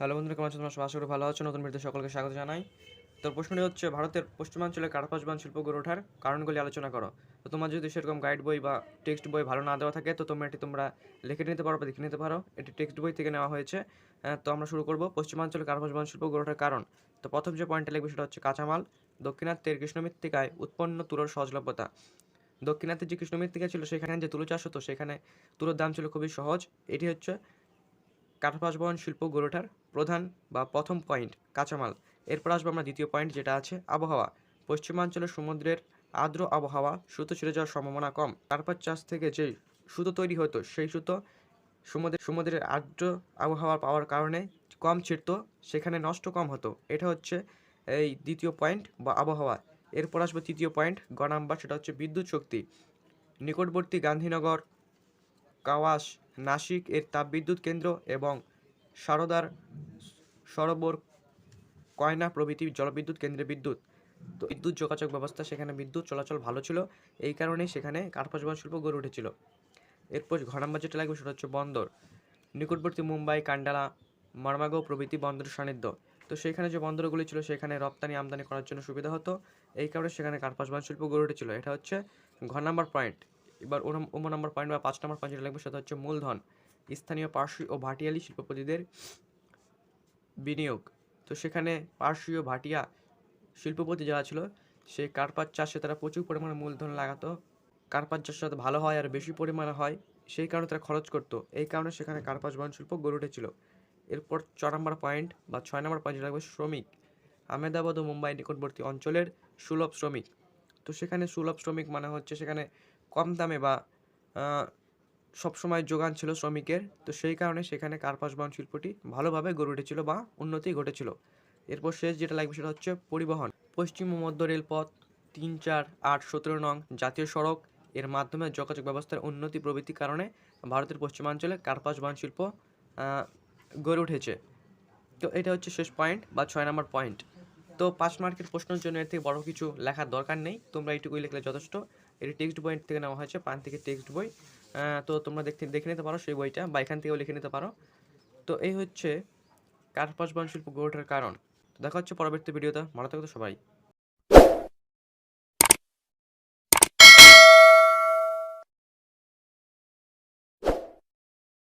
Hello বন্ধুরা, কেমন আছো? তোমার সবাই? আশা করি ভালো আছো। নতুন ভিডিওতে সকলকে স্বাগত জানাই। তো প্রশ্নটি হচ্ছে, ভারতের পশ্চিমাঞ্চলে কার্পাস বান শিল্প গড়ে ওঠার কারণগুলি আলোচনা করো। তো তোমার যদি সেরকম গাইড বই বা টেক্সট বই ভালো না দেওয়া থাকে, তো তোমরা এটি তোমরা লিখে নিতে পারো বা দেখে নিতে পারো। এটি টেক্সট বই থেকে নেওয়া হয়েছে। তো আমরা শুরু করব পশ্চিমাঞ্চলে কার্পাস বান শিল্প গড়ে ওঠার কারণ। তো প্রথম যে পয়েন্টটা লিখবে, সেটা হচ্ছে কাঁচামাল। দক্ষিণাত্যের কৃষ্ণ মৃত্তিকায় উৎপন্ন তুলোর সহজলভ্যতা। দক্ষিণাত্যের যে কৃষ্ণ মৃত্তিকা ছিল, সেখানে যে তুলো চাষ হতো, সেখানে তুলোর দাম ছিল খুবই সহজ। এটি হচ্ছে কার্পাস বহন শিল্প গড়ে ওঠার প্রধান বা প্রথম পয়েন্ট কাঁচামাল। এরপর আসব আমরা দ্বিতীয় পয়েন্ট যেটা আছে, আবহাওয়া। পশ্চিমাঞ্চলের সমুদ্রের আর্দ্র আবহাওয়া সুতো ছিঁড়ে যাওয়ার সম্ভাবনা কম। কার্পাস চাষ থেকে যে সুতো তৈরি হতো, সেই সুতো সমুদ্রের সমুদ্রের আর্দ্র আবহাওয়া পাওয়ার কারণে কম ছিঁড়তো, সেখানে নষ্ট কম হতো। এটা হচ্ছে এই দ্বিতীয় পয়েন্ট বা আবহাওয়া। এরপর আসব তৃতীয় পয়েন্ট গ নাম্বার সেটা হচ্ছে বিদ্যুৎ শক্তি। নিকটবর্তী গান্ধীনগর কাওয়াস নাসিক এর তাপবিদ্যুৎ কেন্দ্র এবং সারদার সরোবর কয়না প্রভৃতি জলবিদ্যুৎ কেন্দ্রে বিদ্যুৎ। তো বিদ্যুৎ যোগাযোগ ব্যবস্থা সেখানে বিদ্যুৎ চলাচল ভালো ছিল। এই কারণে সেখানে কার্পাস বহন শিল্প গড়ে উঠেছিল। এরপর ঘ নাম্বার যেটা লাগবে সেটা হচ্ছে বন্দর। নিকটবর্তী মুম্বাই, কান্ডালা, মারমাগো প্রভৃতি বন্দরের সান্নিধ্য। তো সেখানে যে বন্দরগুলি ছিল সেখানে রপ্তানি আমদানি করার জন্য সুবিধা হতো। এই কারণে সেখানে কার্পাস বহন শিল্প গড়ে উঠেছিল। এটা হচ্ছে ঘ নাম্বার পয়েন্ট। এবার ওম নম্বর পয়েন্ট বা পাঁচ নম্বর পয়েন্ট যেটা লাগবে সেটা হচ্ছে মূলধন, স্থানীয় পার্সি ও ভাটিয়ালি শিল্পপতিদের বিনিয়োগ। তো সেখানে পার্সি ও ভাটিয়া শিল্পপতি যারা ছিল, সেই কার্পাস চাষে তারা প্রচুর পরিমাণে মূলধন লাগাতো। কার্পাস চাষ যাতে ভালো হয় আর বেশি পরিমাণে হয়, সেই কারণে তারা খরচ করতো। এই কারণে সেখানে কার্পাস বহন শিল্প গড়ে উঠেছিল। এরপর ছ নম্বর পয়েন্ট বা ছয় নম্বর পয়েন্ট লাগবে শ্রমিক। আহমেদাবাদ ও মুম্বাই নিকটবর্তী অঞ্চলের সুলভ শ্রমিক। তো সেখানে সুলভ শ্রমিক মানে হচ্ছে সেখানে কম দামে বা সবসময় যোগান ছিল শ্রমিকের। তো সেই কারণে সেখানে কার্পাস বহন শিল্পটি ভালোভাবে গড়ে উঠেছিল বা উন্নতি ঘটেছিল। এরপর শেষ যেটা লাগবে সেটা হচ্ছে পরিবহন। পশ্চিম মধ্য রেলপথ, তিন চার আট সতেরো নং জাতীয় সড়ক, এর মাধ্যমে যোগাযোগ ব্যবস্থার উন্নতি প্রভৃতির কারণে ভারতের পশ্চিমাঞ্চলে কার্পাস বহন শিল্প গড়ে উঠেছে। তো এটা হচ্ছে শেষ পয়েন্ট বা ছয় নম্বর পয়েন্ট। তো পাঁচ মার্কের প্রশ্নের জন্য এর থেকে বড় কিছু লেখার দরকার নেই। তোমরা এইটুকুই লিখলে যথেষ্ট। এটি টেক্সট বই থেকে নেওয়া হয়েছে, পান থেকে টেক্সট বই। তো তোমরা দেখতে, দেখে নিতে পারো সেই বইটা, বা এখান থেকেও লিখে নিতে পারো। তো এই হচ্ছে কার্পাস বন শিল্প গড়ে ওঠার কারণ। দেখা হচ্ছে পরবর্তী ভিডিওতে মারা থাকতো সবাই।